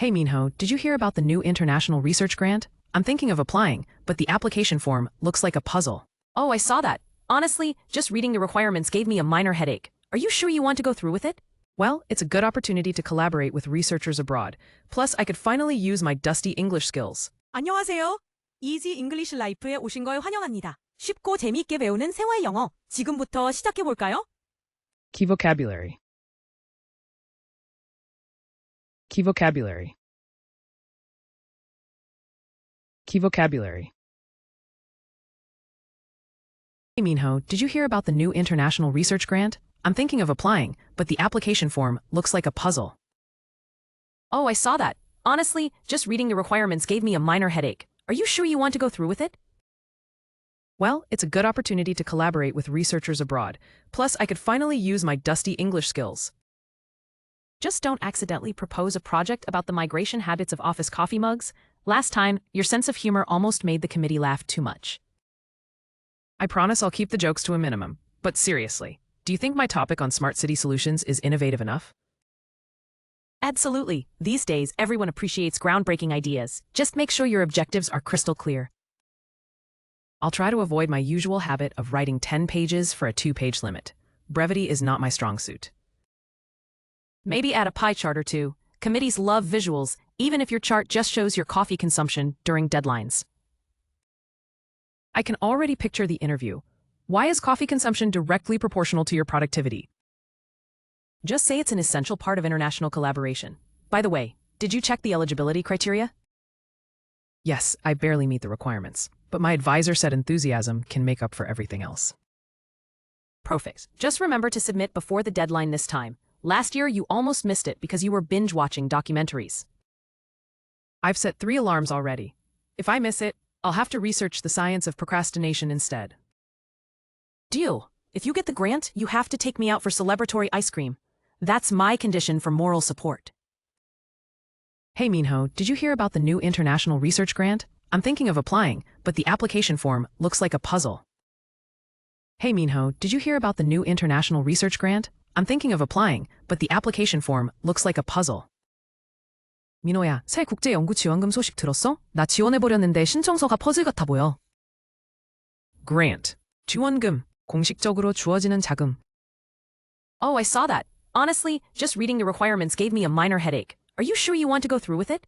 Hey Minho, did you hear about the new international research grant? I'm thinking of applying, but the application form looks like a puzzle. Oh, I saw that. Honestly, just reading the requirements gave me a minor headache. Are you sure you want to go through with it? Well, it's a good opportunity to collaborate with researchers abroad. Plus, I could finally use my dusty English skills. 안녕하세요. 이지 잉글리시 라이프에 오신 걸 환영합니다. 쉽고 재미있게 배우는 생활 영어. 지금부터 시작해 볼까요? Key vocabulary. Key vocabulary. Key vocabulary. Hey Minho, did you hear about the new international research grant? I'm thinking of applying, but the application form looks like a puzzle. Oh, I saw that. Honestly, just reading the requirements gave me a minor headache. Are you sure you want to go through with it? Well, it's a good opportunity to collaborate with researchers abroad. Plus, I could finally use my dusty English skills. Just don't accidentally propose a project about the migration habits of office coffee mugs. Last time, your sense of humor almost made the committee laugh too much. I promise I'll keep the jokes to a minimum. But seriously, do you think my topic on smart city solutions is innovative enough? Absolutely. These days, everyone appreciates groundbreaking ideas. Just make sure your objectives are crystal clear. I'll try to avoid my usual habit of writing 10 pages for a two-page limit. Brevity is not my strong suit. Maybe add a pie chart or two. Committees love visuals, even if your chart just shows your coffee consumption during deadlines. I can already picture the interview. Why is coffee consumption directly proportional to your productivity? Just say it's an essential part of international collaboration. By the way, did you check the eligibility criteria? Yes, I barely meet the requirements, but my advisor said enthusiasm can make up for everything else. Perfect. Just remember to submit before the deadline this time. Last year, you almost missed it because you were binge watching documentaries. I've set three alarms already. If I miss it, I'll have to research the science of procrastination instead. Deal. If you get the grant, you have to take me out for celebratory ice cream. That's my condition for moral support. Hey Minho, did you hear about the new international research grant? I'm thinking of applying, but the application form looks like a puzzle. Hey Minho, did you hear about the new international research grant? I'm thinking of applying, but the application form looks like a puzzle. 민호야, 새 국제연구지원금 소식 들었어? 나 지원해보려는데 신청서가 퍼즐 같아 보여. Grant. 지원금. 공식적으로 주어지는 자금. Oh, I saw that. Honestly, just reading the requirements gave me a minor headache. Are you sure you want to go through with it?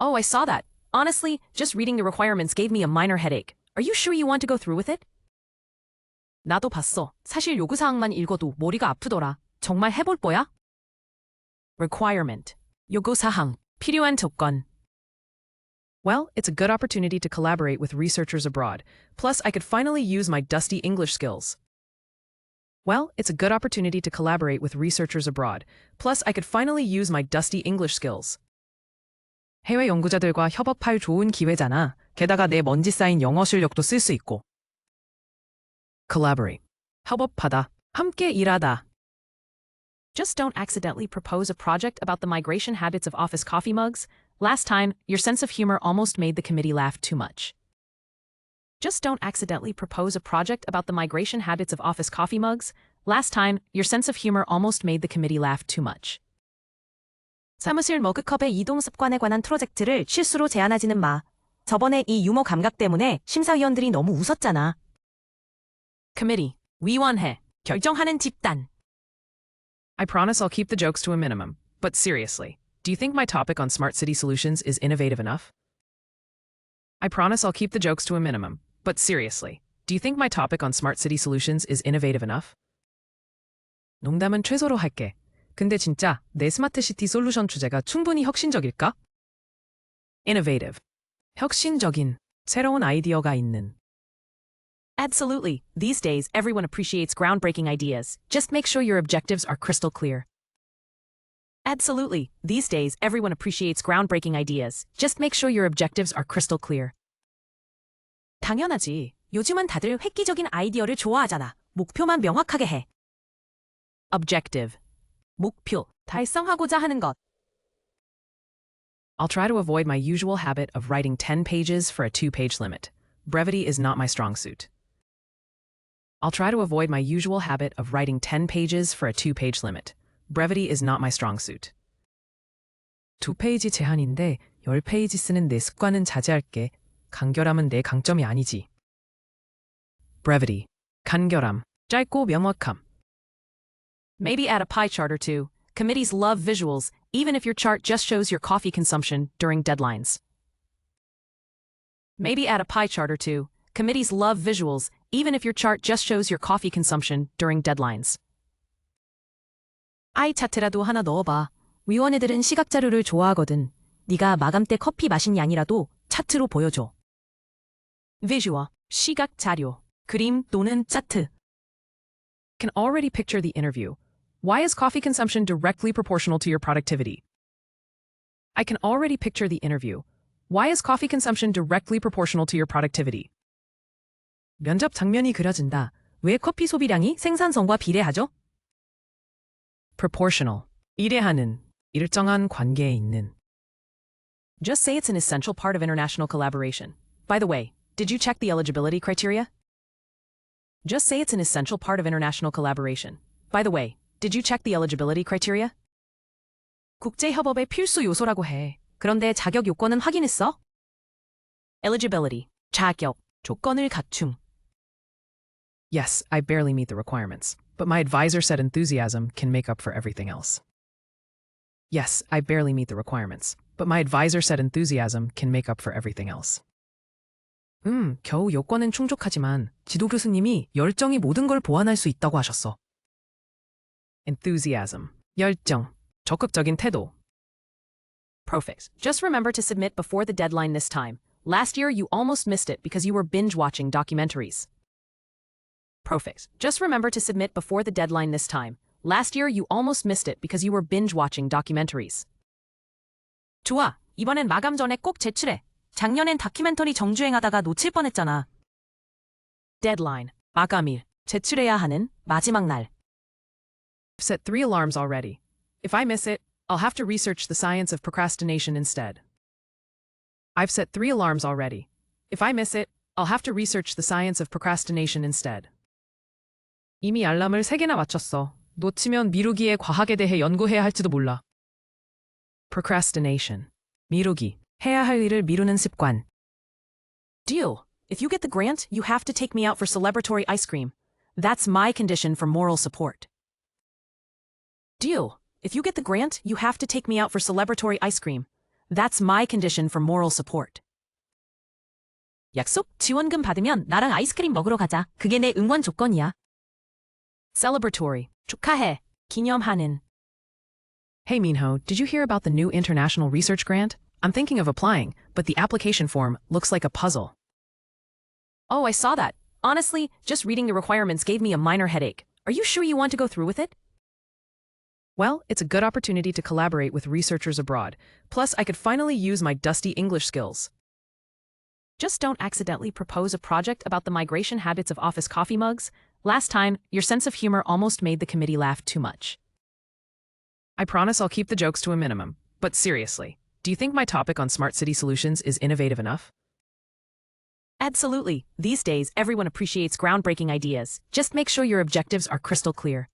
Oh, I saw that. Honestly, just reading the requirements gave me a minor headache. Are you sure you want to go through with it? 나도 봤어. 사실 요구사항만 읽어도 머리가 아프더라. 정말 해볼 거야? Requirement. 요구사항. 필요한 조건. Well, it's a good opportunity to collaborate with researchers abroad. Plus, I could finally use my dusty English skills. Well, it's a good opportunity to collaborate with researchers abroad. Plus, I could finally use my dusty English skills. 해외 연구자들과 협업할 좋은 기회잖아. 게다가 내 먼지 쌓인 영어 실력도 쓸 수 있고. Collaborate. 협업하다. 함께 일하다. Just don't accidentally propose a project about the migration habits of office coffee mugs. Last time, your sense of humor almost made the committee laugh too much. Just don't accidentally propose a project about the migration habits of office coffee mugs. Last time, your sense of humor almost made the committee laugh too much. 사무실 머그컵의 이동 습관에 관한 프로젝트를 실수로 제안하지는 마. 저번에 이 유머 감각 때문에 심사위원들이 너무 웃었잖아. Committee. 위원회. 결정하는 집단. I promise I'll keep the jokes to a minimum. But seriously, do you think my topic on smart city solutions is innovative enough? I promise I'll keep the jokes to a minimum. But seriously, do you think my topic on smart city solutions is innovative enough? 농담은 최소로 할게. 근데 진짜 내 스마트 시티 솔루션 주제가 충분히 혁신적일까? Innovative. 혁신적인, 새로운 아이디어가 있는. Absolutely. These days, everyone appreciates groundbreaking ideas. Just make sure your objectives are crystal clear. Absolutely. These days, everyone appreciates groundbreaking ideas. Just make sure your objectives are crystal clear. 당연하지. 요즘은 다들 획기적인 아이디어를 좋아하잖아. 목표만 명확하게 해. Objective. 목표, 달성하고자 하는 것. I'll try to avoid my usual habit of writing 10 pages for a two-page limit. Brevity is not my strong suit. I'll try to avoid my usual habit of writing 10 pages for a two-page limit. Brevity is not my strong suit. 두 페이지 제한인데 열 페이지 쓰는 내 습관은 자제할게. 간결함은 내 강점이 아니지. brevity. 간결함. 짧고 명확함. Maybe add a pie chart or two. Committees love visuals, even if your chart just shows your coffee consumption during deadlines. Maybe add a pie chart or two. Committees love visuals, even if your chart just shows your coffee consumption during deadlines. 아이 차트라도 하나 넣어봐. 위원회들은 시각 자료를 좋아하거든. 네가 마감 때 커피 마신 양이라도 차트로 보여줘. Visual, 시각 자료, 그림 또는 차트. Can already picture the interview. Why is coffee consumption directly proportional to your productivity? I can already picture the interview. Why is coffee consumption directly proportional to your productivity? 면접 장면이 그려진다. 왜 커피 소비량이 생산성과 비례하죠? proportional. 이래하는, 일정한 관계에 있는. Just say it's an essential part of international collaboration. By the way, did you check the eligibility criteria? Just say it's an essential part of international collaboration. By the way, did you check the eligibility criteria? 국제 협업의 필수 요소라고 해. 그런데 자격 요건은 확인했어? Eligibility, 자격, 조건을 갖춤. Yes, I barely meet the requirements, but my advisor said enthusiasm can make up for everything else. Yes, I barely meet the requirements, but my advisor said enthusiasm can make up for everything else. 음, 겨우 요건은 충족하지만 지도 교수님이 열정이 모든 걸 보완할 수 있다고 하셨어. enthusiasm, 열정, 적극적인 태도. Perfect. Just remember to submit before the deadline this time. Last year, you almost missed it because you were binge watching documentaries. Perfect. Just remember to submit before the deadline this time. Last year, you almost missed it because you were binge watching documentaries. 좋아. 이번엔 마감 전에 꼭 제출해. 작년엔 다큐멘터리 정주행하다가 놓칠 뻔했잖아. Deadline. 마감일. 제출해야 하는 마지막 날. I've set three alarms already. If I miss it, I'll have to research the science of procrastination instead. I've set three alarms already. If I miss it, I'll have to research the science of procrastination instead. 이미 알람을 세 개나 맞췄어. 놓치면 미루기의 과학에 대해 연구해야 할지도 몰라. procrastination. 미루기. 해야 할 일을 미루는 습관. Deal. If you get the grant, you have to take me out for celebratory ice cream. That's my condition for moral support. Deal. If you get the grant, you have to take me out for celebratory ice cream. That's my condition for moral support. 약속? 지원금 받으면 나랑 아이스크림 먹으러 가자. 그게 내 응원 조건이야. Celebratory. 축하해. 기념하는. Hey Minho, did you hear about the new international research grant? I'm thinking of applying, but the application form looks like a puzzle. Oh, I saw that. Honestly, just reading the requirements gave me a minor headache. Are you sure you want to go through with it? Well, it's a good opportunity to collaborate with researchers abroad. Plus, I could finally use my dusty English skills. Just don't accidentally propose a project about the migration habits of office coffee mugs. Last time, your sense of humor almost made the committee laugh too much. I promise I'll keep the jokes to a minimum. But seriously, do you think my topic on smart city solutions is innovative enough? Absolutely. These days, everyone appreciates groundbreaking ideas. Just make sure your objectives are crystal clear.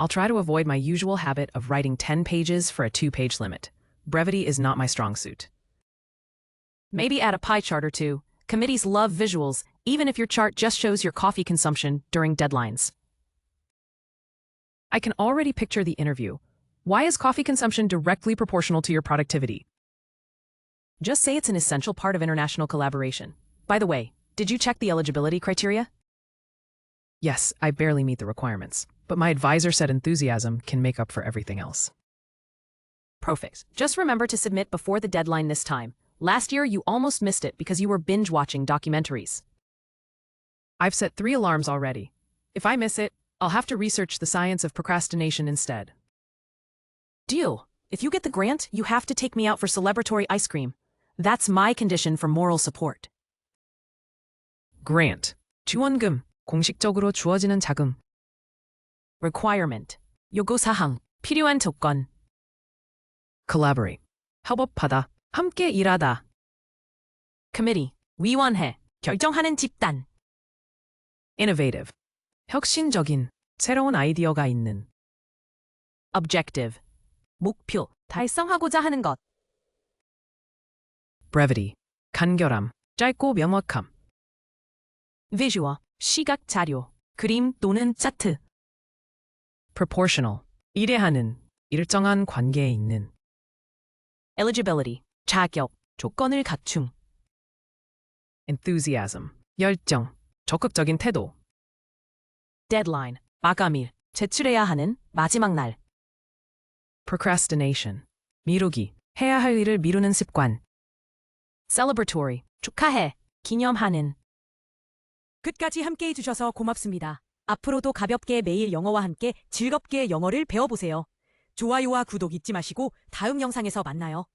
I'll try to avoid my usual habit of writing 10 pages for a two page limit. Brevity is not my strong suit. Maybe add a pie chart or two. Committees love visuals, even if your chart just shows your coffee consumption during deadlines. I can already picture the interview. Why is coffee consumption directly proportional to your productivity? Just say it's an essential part of international collaboration. By the way, did you check the eligibility criteria? Yes, I barely meet the requirements, but my advisor said enthusiasm can make up for everything else. Perfect. Just remember to submit before the deadline this time. Last year, you almost missed it because you were binge watching documentaries. I've set three alarms already. If I miss it, I'll have to research the science of procrastination instead. Deal. If you get the grant, you have to take me out for celebratory ice cream. That's my condition for moral support. grant. 지원금. 공식적으로 주어지는 자금. Requirement. 요구사항. 필요한 조건. collaborate. 협업하다. 함께 일하다. Committee. 위원회. 결정하는 집단. innovative. 혁신적인, 새로운 아이디어가 있는. Objective. 목표. 달성하고자 하는 것. brevity, 간결함, 짧고 명확함, visual, 시각 자료, 그림 또는 차트, proportional, 일해하는, 일정한 관계에 있는, eligibility, 자격, 조건을 갖춤, enthusiasm, 열정, 적극적인 태도, deadline, 마감일, 제출해야 하는 마지막 날, procrastination, 미루기, 해야 할 일을 미루는 습관, celebratory, 축하해, 기념하는, 끝까지 함께 해주셔서 고맙습니다. 앞으로도 가볍게 매일 영어와 함께 즐겁게 영어를 배워보세요. 좋아요와 구독 잊지 마시고 다음 영상에서 만나요.